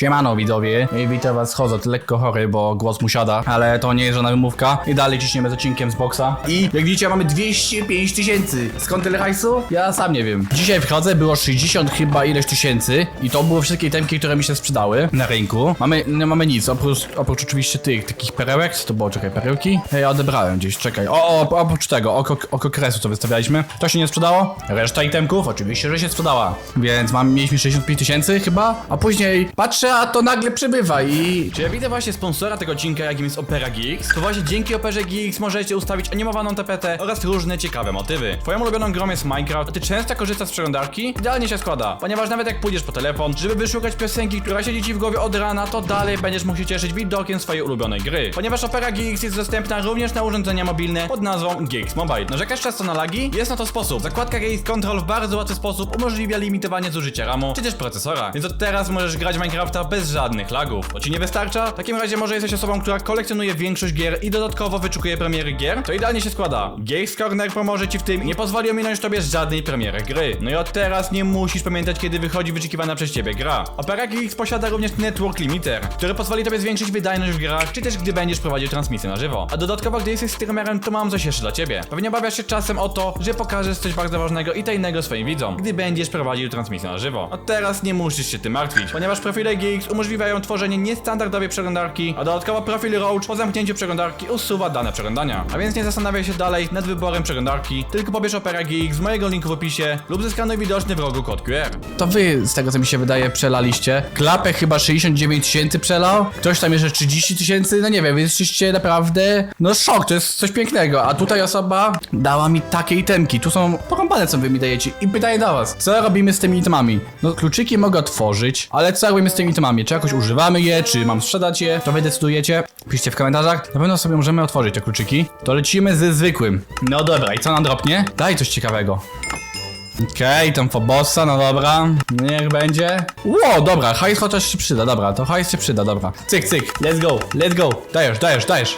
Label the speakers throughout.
Speaker 1: Siemano widzowie, witam was, chodzę lekko chory, bo głos mu siada, ale to nie jest żadna wymówka. I dalej ciśniemy z odcinkiem z boxa. I jak widzicie mamy 205 tysięcy. Skąd tyle hajsu? Ja sam nie wiem. Dzisiaj wchodzę, było 60 chyba ileś tysięcy i to były wszystkie temki, które mi się sprzedały na rynku. Mamy, nie mamy nic, oprócz, oprócz oczywiście tych takich perełek, to było, czekaj, perełki? Ja odebrałem gdzieś, czekaj. O, o, oprócz tego, oko, oko kresu, co wystawialiśmy. To się nie sprzedało. Reszta itemków oczywiście, że się sprzedała. Więc mam, mieliśmy 65 tysięcy chyba, a później patrzę, a to nagle przybywa i... Czy ja widzę właśnie sponsora tego odcinka, jakim jest Opera Geeks? To właśnie dzięki Operze Geeks możecie ustawić animowaną tapetę oraz różne ciekawe motywy. Twoją ulubioną grą jest Minecraft, a ty często korzystasz z przeglądarki? Idealnie się składa, ponieważ nawet jak pójdziesz po telefon, żeby wyszukać piosenki, która siedzi ci w głowie od rana, to dalej będziesz mógł się cieszyć widokiem swojej ulubionej gry. Ponieważ Opera Geeks jest dostępna również na urządzenia mobilne pod nazwą Geeks Mobile. Narzekasz często na lagi? Jest na to sposób. Zakładka Geeks Control w bardzo łatwy sposób umożliwia limitowanie zużycia RAMu, czy też procesora. Więc od teraz możesz grać w Bez żadnych lagów. To ci nie wystarcza? W takim razie może jesteś osobą, która kolekcjonuje większość gier i dodatkowo wyczekuje premiery gier? To idealnie się składa. Geeks Corner pomoże ci w tym i nie pozwoli ominąć tobie żadnej premiery gry. No i od teraz nie musisz pamiętać, kiedy wychodzi wyczekiwana przez ciebie gra. Opera Geeks posiada również Network Limiter, który pozwoli tobie zwiększyć wydajność w grach, czy też gdy będziesz prowadził transmisję na żywo. A dodatkowo, gdy jesteś streamerem, to mam coś jeszcze dla ciebie. Pewnie obawiasz się czasem o to, że pokażesz coś bardzo ważnego i tajnego swoim widzom, gdy będziesz prowadził transmisję na żywo. Od teraz nie musisz się tym martwić, ponieważ profile Geeks umożliwiają tworzenie niestandardowej przeglądarki, a dodatkowo profil Roach po zamknięciu przeglądarki usuwa dane przeglądania. A więc nie zastanawiaj się dalej nad wyborem przeglądarki, tylko pobierz Opera Geeks z mojego linku w opisie lub zeskanuj widoczny w rogu kod QR. To wy, z tego co mi się wydaje, przelaliście. Klapę chyba 69 tysięcy przelał, ktoś tam jeszcze 30 tysięcy, no nie wiem, więc jesteście naprawdę, no szok, to jest coś pięknego, a tutaj osoba dała mi takie itemki, tu są porąbane co wy mi dajecie i pytanie do was, co robimy z tymi itemami? No kluczyki mogę otworzyć, ale co robimy z tymi itemami? Czy jakoś używamy je, czy mam sprzedać je? To wy decydujecie, piszcie w komentarzach, na pewno sobie możemy otworzyć te kluczyki. To lecimy ze zwykłym. No dobra, i co nam dropnie? Daj coś ciekawego. Okej, tam Fobossa, no dobra. Niech będzie. Ło, dobra, hajs chociaż się przyda, dobra, to hajs się przyda, dobra. Cyk, cyk, let's go, let's go. Dajesz, dajesz, dajesz.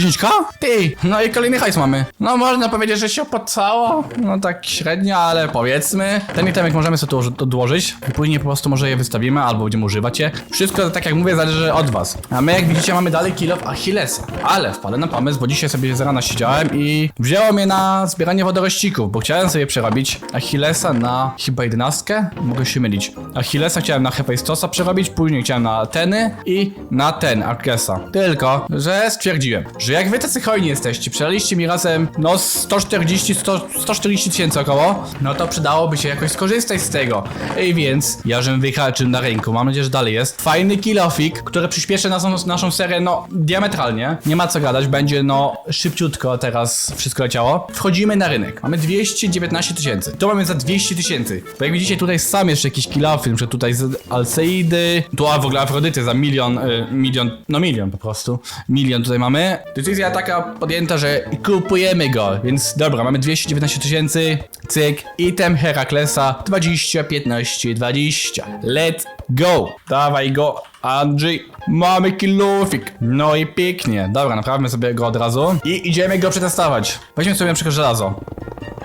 Speaker 1: 10k? Ty, no i kolejny hajs mamy. No można powiedzieć, że się opłacało. No tak średnio, ale powiedzmy. Ten itemek możemy sobie tu odło- odłożyć i później po prostu może je wystawimy albo będziemy używać je. Wszystko, tak jak mówię, zależy od was. A my, jak widzicie, mamy dalej kill of Achillesa. Ale wpadłem na pomysł, bo dzisiaj sobie z rana siedziałem i wzięło mnie na zbieranie wodorościków, bo chciałem sobie przerobić Achillesa na chyba jedenastkę. Mogę się mylić. Achillesa chciałem na Hephaestosa przerobić, później chciałem na Ateny i na ten, Arkesa. Tylko, że stwierdziłem, że jak wy tacy hojni jesteście, przelaliście mi razem, no 140, 100, 140 tysięcy około, no to przydałoby się jakoś skorzystać z tego. I więc, ja żem wyhaczył na rynku, mam nadzieję, że dalej jest. Fajny kilofik, który przyspieszy naszą, naszą serię, no, diametralnie. Nie ma co gadać, będzie, no, szybciutko teraz wszystko leciało. Wchodzimy na rynek. Mamy 219 tysięcy. Tu mamy za 200 tysięcy. Bo jak widzicie, tutaj sam jeszcze jakiś kilofilm, że tutaj z Alceidy, tu a w ogóle Afrodyty za milion, y, milion, no milion po prostu. Milion tutaj mamy. Decyzja taka podjęta, że kupujemy go, więc dobra, mamy 219 tysięcy, cyk, item Heraklesa 20, 15, 20. Let's go! Dawaj go, Andrzej. Mamy kilofik. No i pięknie. Dobra, naprawmy sobie go od razu. I idziemy go przetestować. Weźmy sobie na przykład żelazo.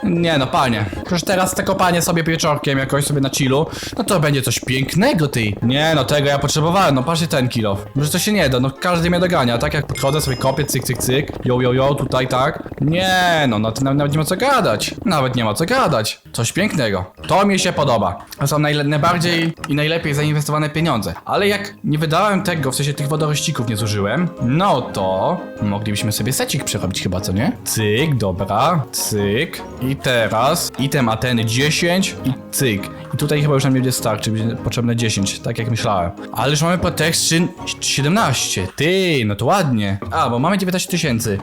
Speaker 1: Nie no, panie. Przecież teraz te kopanie sobie wieczorkiem jakoś sobie na chillu, no to będzie coś pięknego, ty. Nie no, tego ja potrzebowałem, no patrzcie ten kilo. Może to się nie da, no każdy mnie dogania, tak jak podchodzę sobie kopię, cyk, cyk, cyk, yo, yo, yo, tutaj tak. Nie no, no nawet, nawet nie ma co gadać. Nawet nie ma co gadać. Coś pięknego. To mi się podoba. To są najle- najbardziej i najlepiej zainwestowane pieniądze. Ale jak nie wydałem tego, w sensie tych wodorościków nie zużyłem, no to moglibyśmy sobie secik przerobić chyba, co nie? Cyk, dobra, cyk. I teraz item Ateny 10 i cyk. I tutaj chyba już nam nie będzie starczy, będzie potrzebne 10, tak jak myślałem. Ale już mamy protection 17. Ty, no to ładnie. A, bo mamy 19 tysięcy.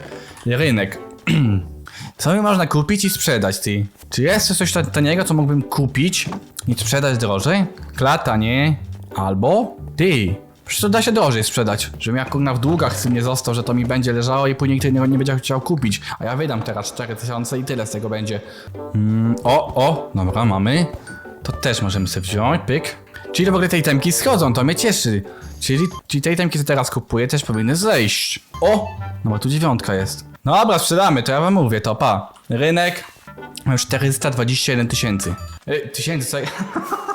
Speaker 1: Rynek. Co mi można kupić i sprzedać, ty? Czy jest coś ta- taniego, co mógłbym kupić i sprzedać drożej? Klata, nie? Albo? Ty, Przecież to da się drożej sprzedać. Żebym ja kurna w długach z tym nie został, że to mi będzie leżało i później nikt nie będzie chciał kupić. A ja wydam teraz 4000 i tyle z tego będzie. Mm, o, o, dobra, mamy. To też możemy sobie wziąć, pyk. Czyli w ogóle te itemki schodzą, to mnie cieszy. Czyli, czyli te itemki, co teraz kupuję, też powinny zejść. O! No bo tu dziewiątka jest. No dobra, sprzedamy, to ja wam mówię, to pa. Rynek. Mam 421 tysięcy. Y, tysięcy, co?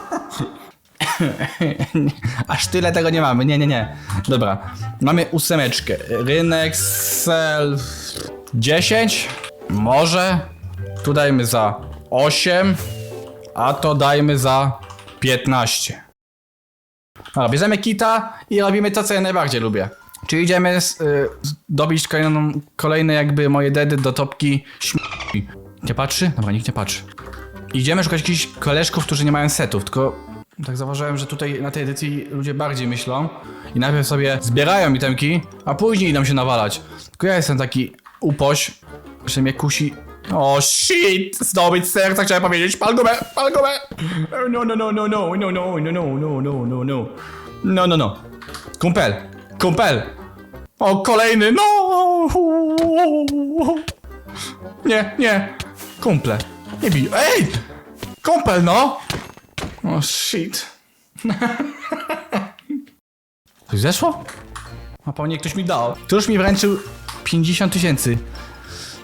Speaker 1: Aż tyle tego nie mamy. Nie, nie, nie. Dobra. Mamy ósemeczkę. Rynek sel 10. Może. Tu dajmy za 8. A to dajmy za 15. Dobra, bierzemy kita i robimy to, co ja najbardziej lubię. Czyli idziemy z, y, dobić kolejną, kolejne jakby moje dedy do topki śmierci. Nie patrzy? Dobra, nikt nie patrzy. Idziemy szukać jakichś koleżków, którzy nie mają setów, tylko tak zauważyłem, że tutaj na tej edycji ludzie bardziej myślą i najpierw sobie zbierają itemki, a później idą się nawalać. Tylko ja jestem taki upoś, że mnie kusi... O shit! Zdobyć serca, chciałem powiedzieć. Pal gumę, pal gumę! No, no, no, no, no, no, no, no, no, no, no, no, no. No, no, no. Kumpel, kumpel! O, kolejny, no! Nie, nie. Kumple. Nie bij. Ej! Kumpel, no! O, shit. Coś zeszło? A pewnie ktoś mi dał. Któż mi wręczył 50 tysięcy.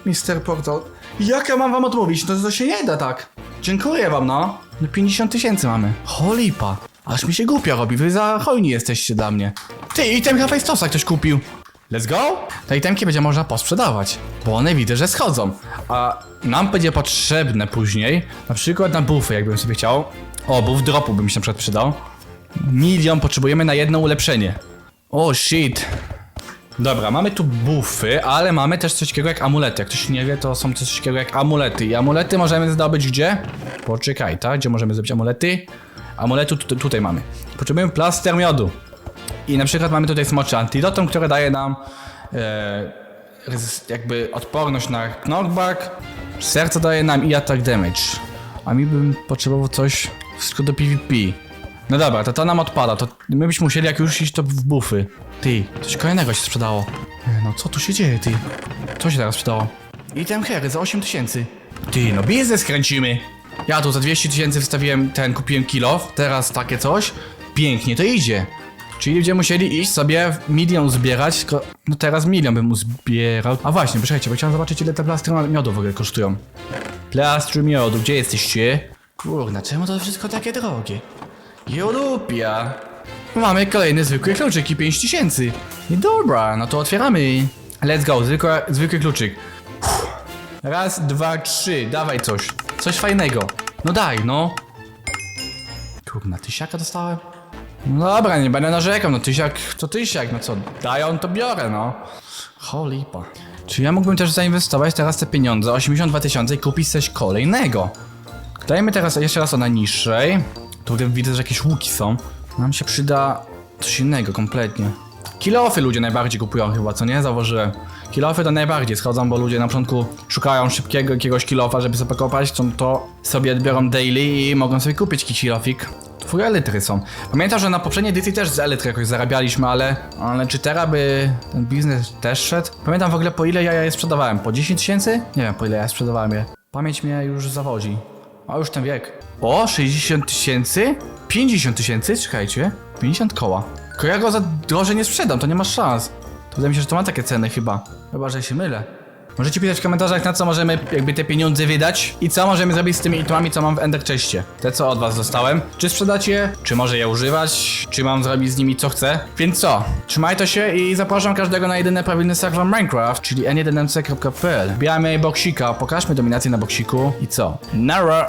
Speaker 1: Mister Portal. Jak ja mam wam odmówić? No to się nie da tak. Dziękuję wam, no. No 50 tysięcy mamy. Holipa. Aż mi się głupio robi, wy za hojni jesteście dla mnie. Ty, item Hephaestosa ktoś kupił. Let's go! Te itemki będzie można posprzedawać, bo one widzę, że schodzą. A nam będzie potrzebne później, na przykład na buffy, jakbym sobie chciał. O, buff dropu bym się na przykład przydał. Milion potrzebujemy na jedno ulepszenie. O, shit. Dobra, mamy tu buffy, ale mamy też coś takiego jak amulety. Jak ktoś nie wie, to są coś takiego jak amulety. I amulety możemy zdobyć gdzie? Poczekaj, tak? Gdzie możemy zdobyć amulety? Amuletu tu, tutaj mamy. Potrzebujemy plaster miodu. I na przykład mamy tutaj smocze antidotum, które daje nam e, jakby odporność na knockback. Serce daje nam i attack damage. A mi bym potrzebował coś wszystko do PvP. No dobra, to to nam odpada, to my byśmy musieli jak już iść to w buffy. Ty, coś kolejnego się sprzedało. E, No co tu się dzieje, ty? Co się teraz sprzedało? Item Harry za 8 tysięcy. Ty, no biznes kręcimy. Ja tu za 200 tysięcy wstawiłem ten, kupiłem kilo, teraz takie coś. Pięknie to idzie. Czyli będziemy musieli iść sobie milion zbierać, tylko no teraz milion bym uzbierał. A właśnie, poczekajcie, bo chciałem zobaczyć ile te plastry miodu w ogóle kosztują. Plastry miodu, gdzie jesteście? Kurna, czemu to wszystko takie drogie? Jolupia. Mamy kolejny zwykły kluczyk i 5000. I dobra, no to otwieramy. Let's go, zwykły, zwykły kluczyk. Raz, dwa, trzy, dawaj coś. Coś fajnego. No daj, no. Kurna, tysiaka dostałem? No dobra, nie będę narzekał, no tysiak to tysiak, no co, dają to biorę, no. Holipa. Czy ja mógłbym też zainwestować teraz te pieniądze, 82 tysiące i kupić coś kolejnego? Dajmy teraz jeszcze raz o najniższej. Tu widzę, że jakieś łuki są. Nam się przyda coś innego kompletnie. Kilofy ludzie najbardziej kupują chyba, co nie? Zauważyłem. Kilofy to najbardziej schodzą, bo ludzie na początku szukają szybkiego jakiegoś kilofa, żeby sobie pokopać, to, to sobie odbiorą daily i mogą sobie kupić kilofik. Twój elitry są. Pamiętam, że na poprzedniej edycji też z elitry jakoś zarabialiśmy, ale, ale czy teraz by ten biznes też szedł? Pamiętam w ogóle po ile ja je sprzedawałem? Po 10 tysięcy? Nie wiem po ile ja sprzedawałem je. Pamięć mnie już zawodzi. A już ten wiek. O, 60 tysięcy? 50 tysięcy? Czekajcie. 50 koła. Tylko ja go za drożej nie sprzedam, to nie masz szans. To wydaje mi się, że to ma takie ceny chyba. Chyba, że się mylę. Możecie pisać w komentarzach, na co możemy jakby te pieniądze wydać i co możemy zrobić z tymi itemami, co mam w Ender. Te, co od was dostałem. Czy sprzedać je, czy może je używać, czy mam zrobić z nimi co chcę. Więc co, trzymajcie się i zapraszam każdego na jedyny prawilny serwer Minecraft, czyli n1mc.pl. Bijamy boksika, pokażmy dominację na boksiku i co? Nara!